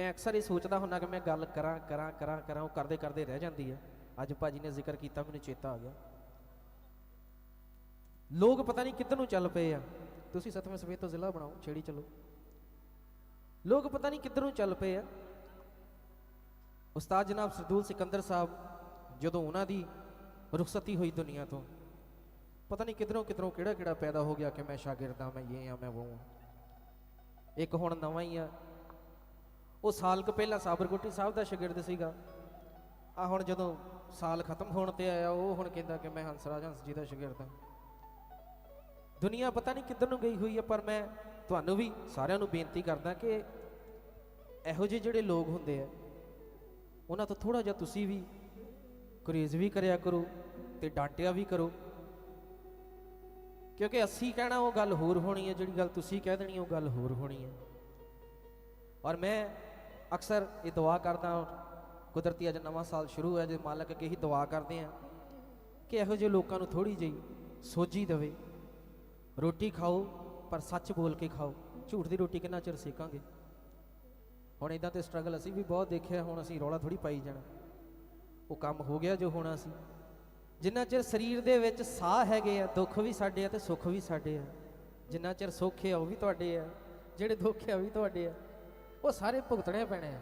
ਮੈਂ ਅਕਸਰ ਇਹ ਸੋਚਦਾ ਹੁੰਦਾ ਕਿ ਮੈਂ ਗੱਲ ਕਰਾਂ ਕਰਾਂ ਕਰਾਂ ਕਰਾਂ, ਉਹ ਕਰਦੇ ਕਰਦੇ ਰਹਿ ਜਾਂਦੀ ਹੈ ਅੱਜ ਭਾਜੀ ਨੇ ਜ਼ਿਕਰ ਕੀਤਾ, ਮੈਨੂੰ ਚੇਤਾ ਆ ਗਿਆ। ਲੋਕ ਪਤਾ ਨਹੀਂ ਕਿੱਧਰ ਨੂੰ ਚੱਲ ਪਏ ਆ। ਤੁਸੀਂ ਸਤਵੇਂ ਸਵੇਤ ਤੋਂ ਜ਼ਿਲ੍ਹਾ ਬਣਾਓ, ਛੇੜੀ ਚਲੋ। ਲੋਕ ਪਤਾ ਨਹੀਂ ਕਿੱਧਰ ਨੂੰ ਚੱਲ ਪਏ ਆ। ਉਸਤਾਦ ਜਨਾਬ ਸਰਦੂਲ ਸਿਕੰਦਰ ਸਾਹਿਬ, ਜਦੋਂ ਉਹਨਾਂ ਦੀ ਰੁਖਸਤੀ ਹੋਈ ਦੁਨੀਆ ਤੋਂ, ਪਤਾ ਨਹੀਂ ਕਿਧਰੋਂ ਕਿਧਰੋਂ ਕਿਹੜਾ ਕਿਹੜਾ ਪੈਦਾ ਹੋ ਗਿਆ ਕਿ ਮੈਂ ਸ਼ਾਗਿਰਦ ਹਾਂ ਮੈਂ ਇਹ ਆ ਮੈਂ ਉਹ ਹਾਂ ਇੱਕ ਹੁਣ ਨਵਾਂ ਹੀ ਆ ਉਹ ਸਾਲ ਕੁ ਪਹਿਲਾਂ ਸਾਬਰਕੋਟੀ ਸਾਹਿਬ ਦਾ ਸ਼ਾਗਿਰਦ ਸੀਗਾ। ਆ ਹੁਣ ਜਦੋਂ ਸਾਲ ਖਤਮ ਹੋਣ ਤੇ ਆਇਆ, ਉਹ ਹੁਣ ਕਹਿੰਦਾ ਕਿ ਮੈਂ ਹੰਸਰਾਜ ਹੰਸ ਜੀ ਦਾ ਸ਼ਾਗਿਰਦ ਹਾਂ। ਦੁਨੀਆ ਪਤਾ ਨਹੀਂ ਕਿੱਧਰ ਨੂੰ ਗਈ ਹੋਈ ਹੈ ਪਰ ਮੈਂ ਤੁਹਾਨੂੰ ਵੀ ਸਾਰਿਆਂ ਨੂੰ ਬੇਨਤੀ ਕਰਦਾ ਕਿ ਇਹੋ ਜਿਹੇ ਜਿਹੜੇ ਲੋਕ ਹੁੰਦੇ ਆ, ਉਹਨਾਂ ਤੋਂ ਥੋੜਾ ਜਿਹਾ ਤੁਸੀਂ ਵੀ ਗੁਰੇਜ਼ ਵੀ ਕਰਿਆ ਕਰੋ ਤੇ ਡਾਂਟਿਆ ਵੀ ਕਰੋ। ਕਿਉਂਕਿ ਅਸੀਂ ਕਹਿਣਾ ਉਹ ਗੱਲ ਹੋਰ ਹੋਣੀ ਹੈ ਜਿਹੜੀ ਗੱਲ ਤੁਸੀਂ ਕਹਿ ਦੇਣੀ ਉਹ ਗੱਲ ਹੋਰ ਹੋਣੀ ਹੈ ਔਰ ਮੈਂ ਅਕਸਰ ਇਹ ਦੁਆ ਕਰਦਾ ਕੁਦਰਤੀ ਅੱਜ ਨਵਾਂ ਸਾਲ ਸ਼ੁਰੂ ਹੈ ਜੇ ਮਾਲਕ ਅੱਗੇ ਹੀ ਦੁਆ ਕਰਦੇ ਆ ਕਿ ਇਹੋ ਜਿਹੇ ਲੋਕਾਂ ਨੂੰ ਥੋੜੀ ਜਿਹੀ ਸੋਝੀ ਦੇਵੇ। ਰੋਟੀ ਖਾਓ, ਪਰ ਸੱਚ ਬੋਲ ਕੇ ਖਾਓ। ਝੂਠ ਦੀ ਰੋਟੀ ਕਿੰਨਾ ਚਿਰ ਸੇਕਾਂਗੇ? ਹੁਣ ਇਦਾਂ ਤੇ ਸਟਰਗਲ ਅਸੀਂ ਵੀ ਬਹੁਤ ਦੇਖਿਆ, ਹੁਣ ਅਸੀਂ ਰੌਲਾ ਥੋੜੀ ਪਾਈ ਜਾਣਾ। ਉਹ ਕੰਮ ਹੋ ਗਿਆ ਜੋ ਹੋਣਾ ਸੀ। ਜਿੰਨਾ ਚਿਰ ਸਰੀਰ ਦੇ ਵਿੱਚ ਸਾਹ ਹੈਗੇ ਆ, ਦੁੱਖ ਵੀ ਸਾਡੇ ਆ ਤੇ ਸੁੱਖ ਵੀ ਸਾਡੇ ਆ। ਜਿੰਨਾ ਚਿਰ ਸੁੱਖ ਹੈ ਉਹ ਵੀ ਤੁਹਾਡੇ ਆ। ਜਿਹੜੇ ਦੁੱਖ ਆ, ਉਹ ਵੀ ਤੁਹਾਡੇ ਆ। ਉਹ ਸਾਰੇ ਭੁਗਤਣੇ ਪੈਣੇ ਆ।